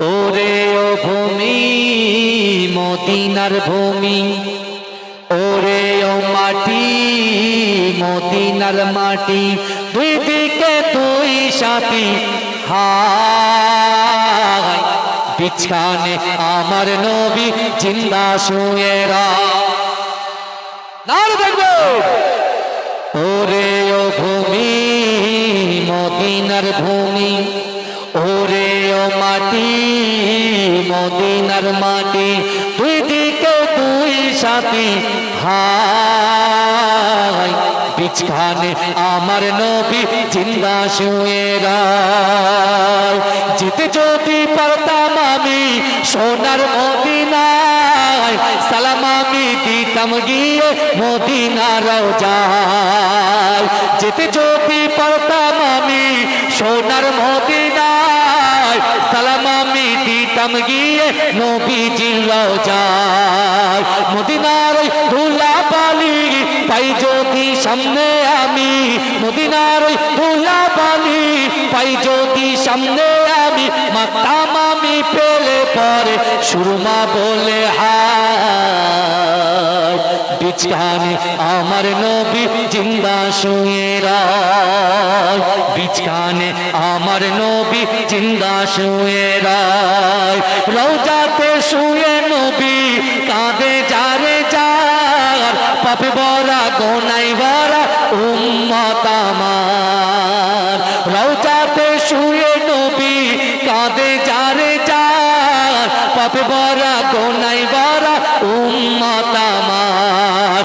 ওরে ও ভূমি, মদিনার ভূমি। ওরে ও মাটি, মদিনার মাটি। দুই দিকে দুই সাথী, হায়। বিছানে আমার নবী জিন্দা শুয়েরা ওরে ও ভূমি, মদিনার ভূমি। মাটি, মদিনার মাটি দুই দিকে দুই সাথী হাই বিছখানে আমার নবী জিন্দা শুয়েরা জিতে যদি পারতাম আমি সোনার মদিনায়, সালাম আমি দিতাম গিয়ে মদিনার যায় যেতে যদি পারতাম আমি সোনার মদিনায় সালাম মিটি দিতাম গিয়ে নবীজির যায় মদিনার ওই ধুলা বালি পাই যদি সামনে আমি, মদিনার ওই ধুলা বালি পাই যদি সামনে আমি, মাতাম পেলে পরে সুরমা বলে হায় বিছখানে আমার নবী জিন্দা শুয়ে বিছখানে আমার নবী জিন্দা শুয়ে রৌজাতে শুয়ে নবী কাঁদে যারে যার। পাপে বরা গোনাই বরা উম্মত আমার। রৌজাতে শুয়ে নবী কাঁদে যার পাপে বরা গোনাই বরা উম্মত আমার।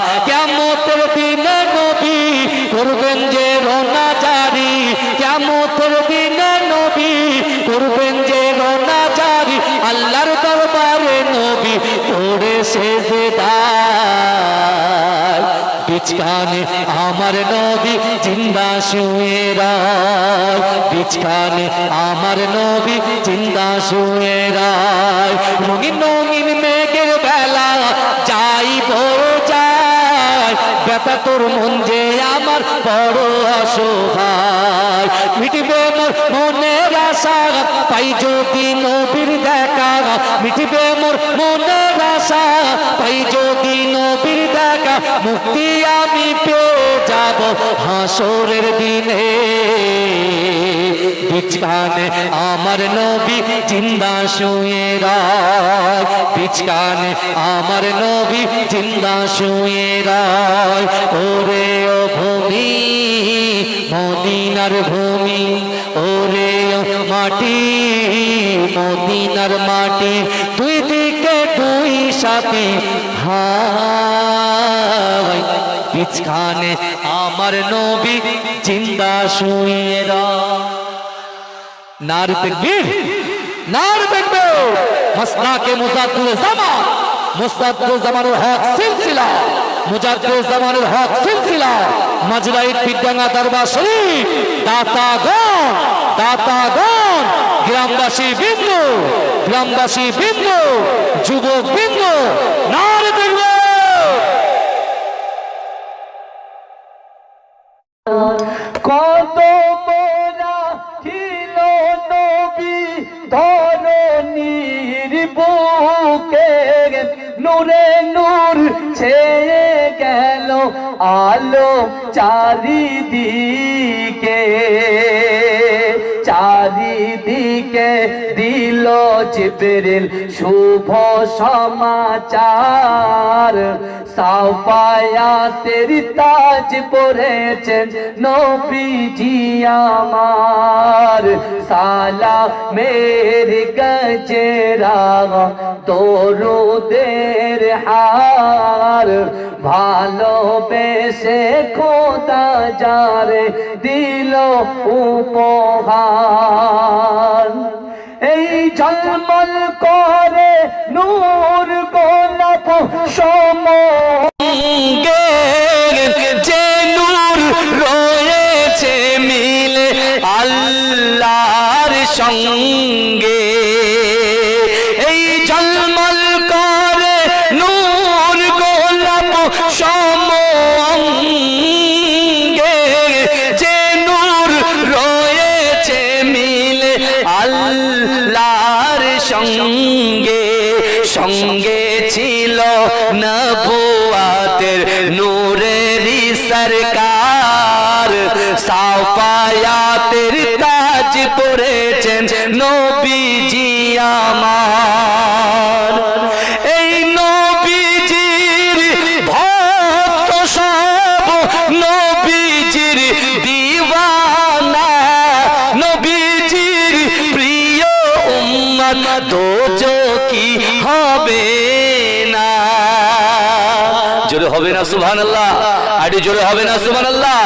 বিছখানে আমার নবী জিন্দা শুয়ে রায়। বিছখানে আমার নবী জিন্দা শুয়ে রায়। রঙিন রঙিন মেঘের বেলা যাই বড় যায়। ব্যথা তোর মন যে আমার বড় অসহায়। মিটবে মোর মনের আশা, পাই যদি নবীর দেখা। মিটবে মোর মনের আশা মুক্তি আমি পেয়ে যাব হাসরের দিনে। বিছখানে আমার নবী জিন্দা শুয়ে রায়। বিছখানে আমার নবী জিন্দা শুয়ে রায়। ওরে ও ভূমি, মদিনার ভূমি, ওরে ও মাটি, মদিনার মাটি দিকে দুই সাথী হাই বিছখানে আমার নবী জিন্দা শুয়ে নার তকবীর নার তকবীর। মাসনাকে মুজাদ্দুল জামান মুস্তাদুল জামানুল হক সিলসিলা মুজাদ্দুল জামানুল হক সিলসিলা। মাজরাইত বিদ্যাঙ্গা দরবার শরীফ, দাতাগণ দাতাগণ, গ্রামবাসী বিন্দু। গ্রামবাসী বিন্দু, যুবক বিন্দু, নার তকবীর কত ছিল নবী ধরণীর বুকে, নূরে নূর ছেয়ে গেল আলো চারিদিকে। দিল জিবরিল শুভ সমাচার। সাফায়াতের তাজ পরেছেন নবীজি আমার। সালা মের গজেরা দরুদের হার ভালোবেসে খোদা যারে দিল উপহার। এই ঝলমল করে নূর গোলাপ সম মিলে সঙ্গে। সরকার সাফায়াতের তাজ পড়েছেন নবীজি আমার। এই নবীজির ভক্ত সব নবীজির দিওয়ানা। নবীজির প্রিয় উম্মত দোজো কি হবে না? জোরে হবে না, সুবহানাল্লাহ। আরে জোরে হবে না, সুবহানাল্লাহ।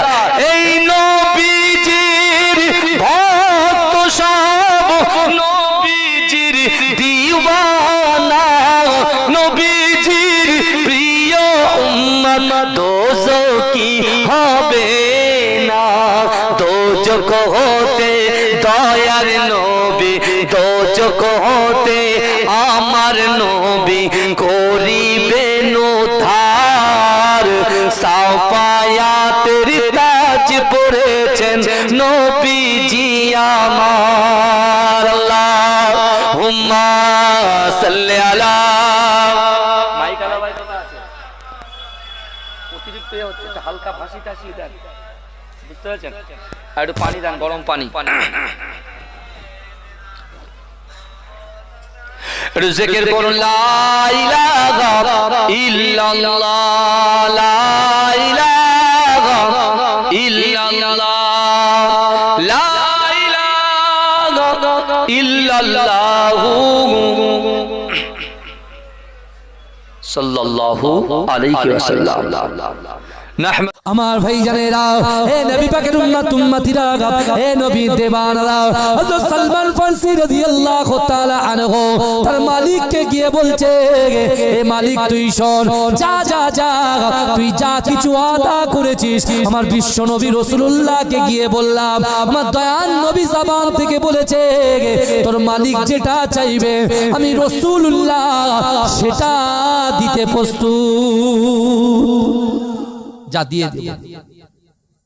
এই নবীজির ভক্ত সব নবীজির দিওয়ানা, নবীজির প্রিয় উম্মত, দোজো কি হবে না? দোজক হতে দয়ার নবী দোজক হতে আমার নবী করিবেন সাফায়াতের তাজ পড়েছেন নবীজি আমার আল্লাহ। হুম্মা হালকা ফাঁসি টাসি দেন। বুঝতে পারছেন? আর একটু পানি দেন, গরম পানি। একটু জিকির করুন লা ইলাহা ইল্লাল্লাহ লা ইলাহা ইল্লাল্লাহ লা ইলাহা ইল্লাল্লাহু সাল্লাল্লাহু আলাইহি ওয়াসাল্লাম। আমার ভাই জানেরা হে নবী পাকের উম্মত, উম্মতিরা হে নবী দেবানরা, হযরত সালমান ফারসি রাদিয়াল্লাহু তাআলা আনহু, তার মালিককে গিয়ে বলছে হে মালিক তুই শোন, যা যা যা, তুই যা কিছু আদা করেছিস, আমার বিশ্ব নবী রাসূলুল্লাহকে গিয়ে বললাম, আমার দয়ান নবী জবান থেকে বলেছে, তোর মালিক যেটা চাইবে, আমি রাসূলুল্লাহ সেটা দিতে প্রস্তুত। যা দিয়ে দেব।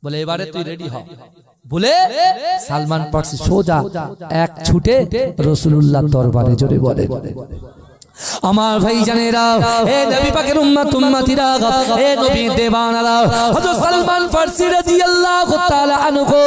বলে এবারে তুই রেডি হ। বলে সালমান পার্সি সোজা এক ছুটে রসুল্লাহ দরবারে জোরে বলে। আমার ভাই জানেরা হে নবী পাকের উম্মত, উম্মতিরা হে নবী দেবানারা, হযরত সালমান ফারসি রাদিয়াল্লাহু তাআলা আনহু,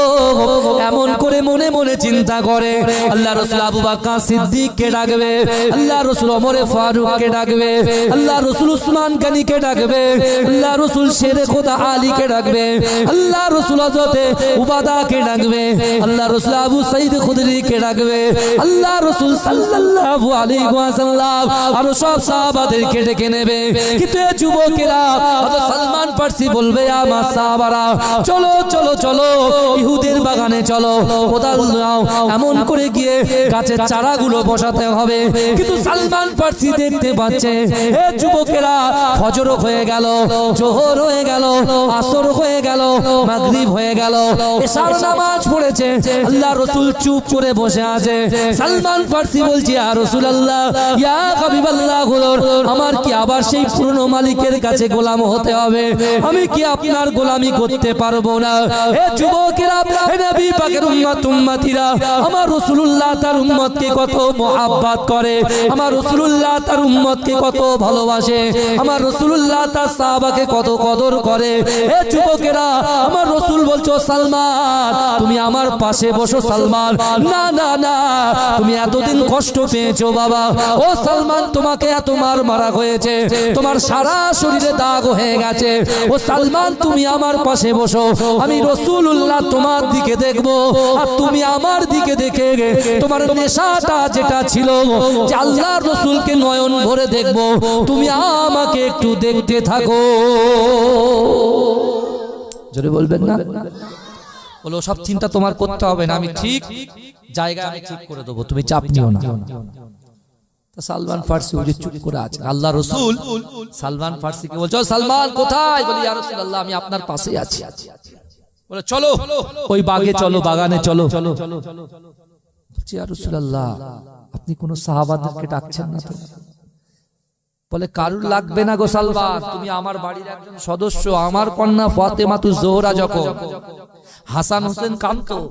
এমন করে মনে মনে চিন্তা করে, আল্লাহ রাসূল আবু বকর সিদ্দিককে ডাকবে, আল্লাহ রাসূল ওমর ফারুককে ডাকবে, আল্লাহ রাসূল উসমান গনিকে ডাকবে, আল্লাহ রাসূল শেরে খোদা আলীকে ডাকবে, আল্লাহ রাসূল হযরত উবাদাকে ডাকবে, আল্লাহ রাসূল আবু সাঈদ খুদরিকে ডাকবে, আল্লাহ রাসূল সাল্লাল্লাহু আলাইহি ওয়াসাল্লাম আর সব সাহাবাদেরকে ডেকে নেবে। কিন্তু এই যুবকেরা, হযরত সালমান ফারসি বলবে আমার সাহাবারা, চলো চলো চলো, ইহুদের বাগানে চলো। কোদাল নাও, এমন করে গিয়ে গাছের চারাগুলো বসাতে হবে। কিন্তু সালমান ফারসি দেখতে পাচ্ছে, এ যুবকেরা, ফজর হয়ে গেল, জোহর হয়ে গেল, আসর হয়ে গেল, মাগরিব হয়ে গেল, এশার নামাজ পড়েছে, আল্লাহ রসুল চুপ করে বসে আছে। সালমান ফারসি বলছি আর রসুল আল্লাহ ইয়া আমার কি আবার সেই পুরনো মালিকের কাছে গোলাম হতে হবে? আমি কি আপনার গোলামি করতে পারব না? তুমি আমার পাশে বসো, সালমান। না না না, তুমি এতদিন কষ্ট পেয়েছ, বাবা। ও সালমান তোমাকে তোমার মারা হয়েছে। তোমার সারা শরীরে দাগ হয়ে গেছে। ও সালমান, তুমি আমার পাশে বসো। আমি রসুল্লাহ তোমার দিকে দেখব। আর তুমি আমার দিকে দেখে তোমার নেশাটা যেটা ছিল আল্লাহ রসুলকে নয়ন ভরে দেখব। তুমি আমাকে একটু দেখতে থাকো। জোরে বলবেন না? বলো, সব চিন্তা তোমার করতে হবে না। আমি ঠিক জায়গা আমি ঠিক করে দেবো। তুমি চাপ নিও না। আপনি কোন সাহাবাদেরকে ডাকছেন না তো? বলে, কারুর লাগবে না গো সালমান? তুমি আমার বাড়ির একজন সদস্য, আমার কন্যা ফাতেমা তু জোহরা যখন, হাসান হোসেন কান্ত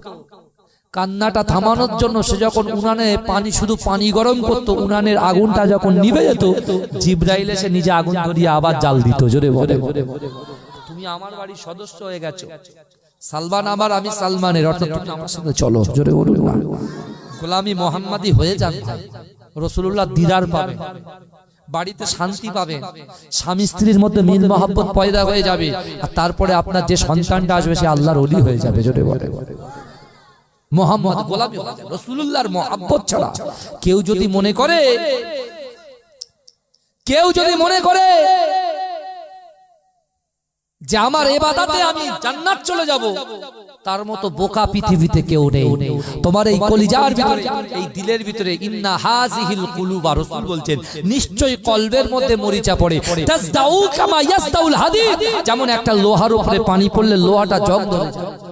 কান্নাটা থামানোর জন্য সে যখন উনানে পানি, শুধু পানি গরম করত, উনানের আগুনটা যখন নিভে যেত, জিব্রাইল এসে নিজে আগুন ধরিয়ে আবার জাল দিত, জোরে বলে। তুমি আমার বাড়ির সদস্য হয়ে গেছো। সালমান আমার, আমি সালমানের, অর্থাৎ তুমি আমার সঙ্গে চলো, জোরে বলুন গোলামি মোহাম্মদী হয়ে যান রসুল্লাহ দিদার পাবে, বাড়িতে শান্তি পাবে, স্বামী স্ত্রীর মধ্যে মিল মহাব্বত পয়দা হয়ে যাবে, আর তারপরে আপনার যে সন্তানটা আসবে, সে আল্লাহর অলি হয়ে যাবে, জোরে বলে। মোহাম্মদ গোলামি রসুল্লাহর মহাব্বত ছাড়া। কেউ যদি মনে করে, কেউ যদি মনে করে যে আমার এবাদাতে আমি জান্নাত চলে যাব, তার মতো বোকা পৃথিবীতে কেউ নেই। তোমার এই কলিজার ভিতরে, এই দিলের ভিতরে, ইন্না হাজিহিল কুলুবা, রাসূল বলছেন, নিশ্চয়ই কলবের মধ্যে মরিচা পড়ে। তাজদাউ কামা ইয়াসদাউল হাদিদ, যেমন একটা লোহার উপরে পানি পড়লে লোহাটা জং ধরে। যায়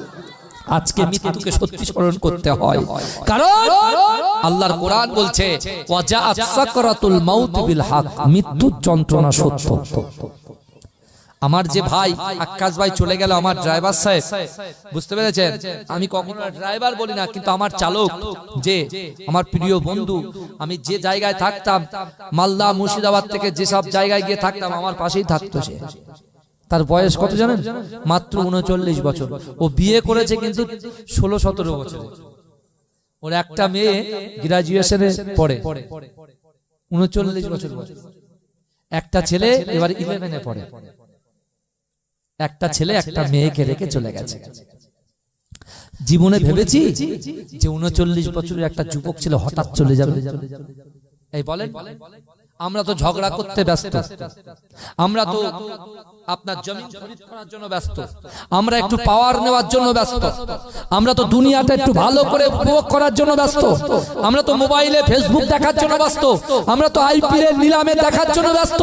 আজকে মৃত্যুকে সত্যি স্মরণ করতে হয়। কারণ আল্লাহর কোরআন বলছে ওয়াজাআত সাকরাতুল মাউত বিল হক। মৃত্যুর যন্ত্রণা সত্য। আমার যে ভাই আকাশ ভাই চলে গেল আমার ড্রাইভার সাহেব। বুঝতে পেরেছেন? আমি কখনো ড্রাইভার বলি না কিন্তু আমার চালক যে আমার প্রিয় বন্ধু আমি যে জায়গায় থাকতাম মালদা মুর্শিদাবাদ থেকে যেসব জায়গায় গিয়ে থাকতাম আমার পাশেই থাকতো সে। তার বয়স কত জানেন? মাত্র উনচল্লিশ বছর। ও বিয়ে করেছে কিন্তু ষোলো সতেরো বছর। ওর একটা মেয়ে গ্রাজুয়েশনে পড়ে উনচল্লিশ বছর বয়স। একটা ছেলে এবার ইলেভেনে পড়ে। একটা ছেলে একটা মেয়েকে রেখে চলে গেছে। জীবনে ভেবেছি যে উনচল্লিশ বছরের একটা যুবক ছিল হঠাৎ চলে যাবে। এই বলেন। আমরা তো ঝগড়া করতে ব্যস্ত। আমরা তো আপনার জমি খরিদ করার জন্য ব্যস্ত। আমরা একটু পাওয়ার নেওয়ার জন্য ব্যস্ত। আমরা তো দুনিয়াটা একটু ভালো করে উপভোগ করার জন্য ব্যস্ত। আমরা তো মোবাইলে ফেসবুক দেখার জন্য ব্যস্ত। আমরা তো আইপিএল এর নিলামে দেখার জন্য ব্যস্ত।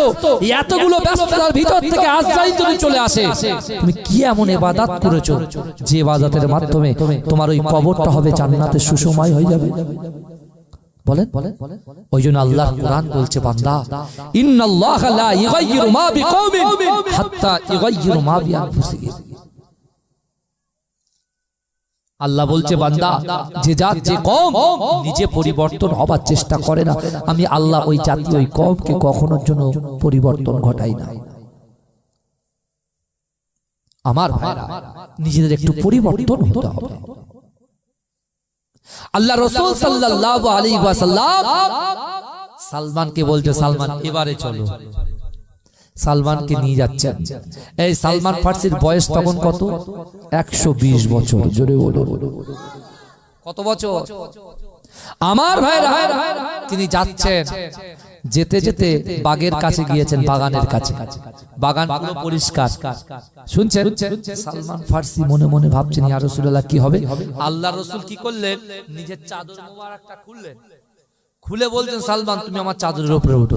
এতগুলো ব্যস্ততার ভিতর থেকে আজরাইল তুমি চলে আসে। তুমি কি এমন এবাদাত করেছ? যে এবাদাতের মাধ্যমে তোমার ওই কবরটা হবে জান্নাতের সুসময় হয়ে যাবে। বলেন ওই জন্য আল্লাহ কোরআন বলছে বান্দা ইন্নাল্লাহ লা ইগাইয়িরু মা বিকওমিন হাত্তা ইগাইয়িরু মা বিআনফুসিহিম। আল্লাহ বলছে বান্দা যে জাত যে কম নিজে পরিবর্তন হবার চেষ্টা করে না। আমি আল্লাহ ওই জাতি ওই কমকে কখনোর জন্য পরিবর্তন ঘটাই না। আমার ভাইরা নিজেদের একটু পরিবর্তন হতে হবে। আল্লাহ রসুল সাল্লাহ আলী ওয়াসাল্লাম সালমানকে বলছে, সালমান, এবারে চলো। সালমানকে নিয়ে যাচ্ছেন। এই সালমান ফার্সির বয়স তখন কত? একশো বিশ বছর, জোরে বলো কত বছর? আমার ভাই তিনি যাচ্ছেন। যেতে যেতে বাগের কাছে গিয়েছেন বাগানের কাছে। বাগান পুরো পরিষ্কার। শুনছেন? সালমান ফার্সি মনে মনে ভাবছেন ইয়া রাসূলুল্লাহ কি হবে? আল্লাহ রসুল কি করলেন? নিজের চাদর মোবারকটা খুললেন। খুলে বলছেন সালমান তুমি আমার চাদরের উপরে উঠো।